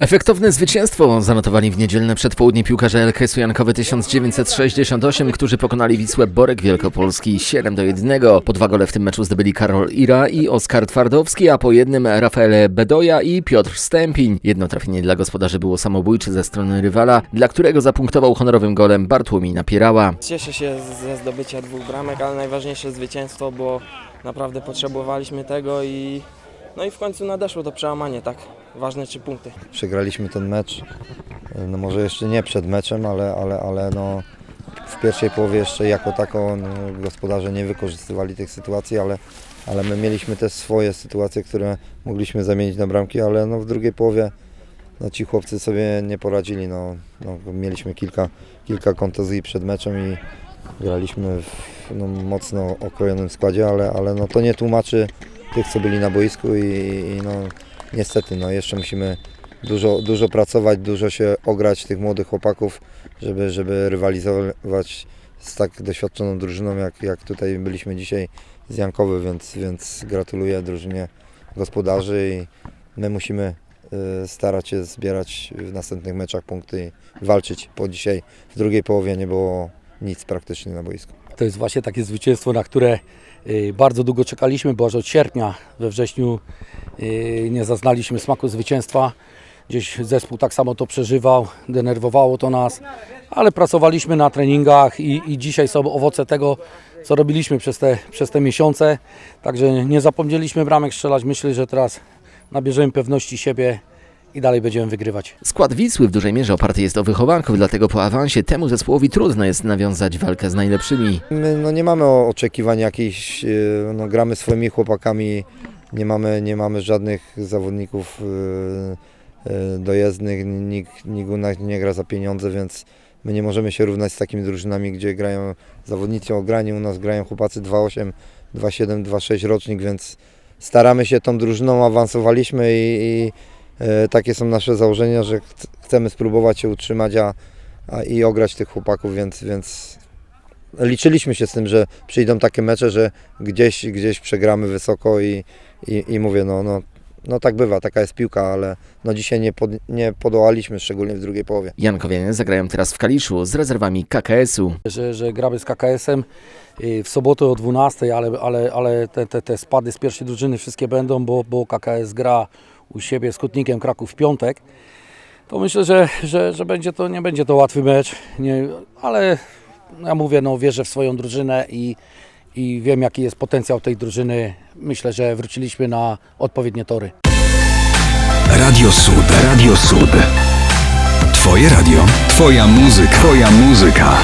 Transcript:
Efektowne zwycięstwo zanotowali w niedzielne przedpołudnie piłkarze LKS-u Jankowy 1968, którzy pokonali Wisłę Borek Wielkopolski 7 do 1. Po dwa gole w tym meczu zdobyli Karol Ira i Oskar Twardowski, a po jednym Rafael Bedoja i Piotr Stępiń. Jedno trafienie dla gospodarzy było samobójcze ze strony rywala, dla którego zapunktował honorowym golem Bartłomiej Napierała. Cieszę się ze zdobycia dwóch bramek, ale najważniejsze zwycięstwo, bo naprawdę potrzebowaliśmy tego i no i w końcu nadeszło to przełamanie, tak? Ważne trzy punkty. Przegraliśmy ten mecz, no może jeszcze nie przed meczem, ale, ale, ale no w pierwszej połowie jeszcze jako tako no, gospodarze nie wykorzystywali tych sytuacji, ale, ale my mieliśmy też swoje sytuacje, które mogliśmy zamienić na bramki, ale no w drugiej połowie no, ci chłopcy sobie nie poradzili. No, no, mieliśmy kilka, kilka kontuzji przed meczem i graliśmy w no, mocno okrojonym składzie, ale, ale no, to nie tłumaczy tych, co byli na boisku i, i no, niestety no, jeszcze musimy dużo, dużo pracować, dużo się ograć tych młodych chłopaków, żeby, żeby rywalizować z tak doświadczoną drużyną, jak, jak tutaj byliśmy dzisiaj z Jankowy, więc, więc gratuluję drużynie gospodarzy i my musimy y, starać się zbierać w następnych meczach punkty i walczyć, bo dzisiaj w drugiej połowie nie było nic praktycznie na boisku. To jest właśnie takie zwycięstwo, na które y, bardzo długo czekaliśmy, bo aż od sierpnia we wrześniu y, nie zaznaliśmy smaku zwycięstwa. Gdzieś zespół tak samo to przeżywał, denerwowało to nas, ale pracowaliśmy na treningach i, i dzisiaj są owoce tego, co robiliśmy przez te, przez te miesiące. Także nie zapomnieliśmy bramek strzelać. Myślę, że teraz nabierzemy pewności siebie i dalej będziemy wygrywać. Skład Wisły w dużej mierze oparty jest o wychowanków, dlatego po awansie temu zespołowi trudno jest nawiązać walkę z najlepszymi. My no, nie mamy oczekiwań jakichś, y, no, gramy swoimi chłopakami, nie mamy, nie mamy żadnych zawodników y, y, dojezdnych, nikt, nikt u nas nie gra za pieniądze, więc my nie możemy się równać z takimi drużynami, gdzie grają zawodnicy ograni, u nas grają chłopacy 2,8, 2,7, 2,6 rocznik, więc staramy się tą drużyną, awansowaliśmy i, i takie są nasze założenia, że ch- chcemy spróbować się utrzymać, a, a i ograć tych chłopaków, więc, więc liczyliśmy się z tym, że przyjdą takie mecze, że gdzieś, gdzieś przegramy wysoko i, i, i mówię, no, no, no tak bywa, taka jest piłka, ale no dzisiaj nie, pod, nie podołaliśmy, szczególnie w drugiej połowie. Jankowianie zagrają teraz w Kaliszu z rezerwami KKS-u. że, że gramy z KKS-em y, w sobotę o 12, ale, ale, ale te, te, te spady z pierwszej drużyny wszystkie będą, bo, bo KKS gra u siebie z Kutnikiem Kraków w piątek. To myślę, że, że, że będzie to, nie będzie to łatwy mecz, nie, ale ja mówię, no wierzę w swoją drużynę i, i wiem jaki jest potencjał tej drużyny. Myślę, że wróciliśmy na odpowiednie tory. Radio Sud. Radio Sud. Twoje radio. Twoja muzyka. Twoja muzyka.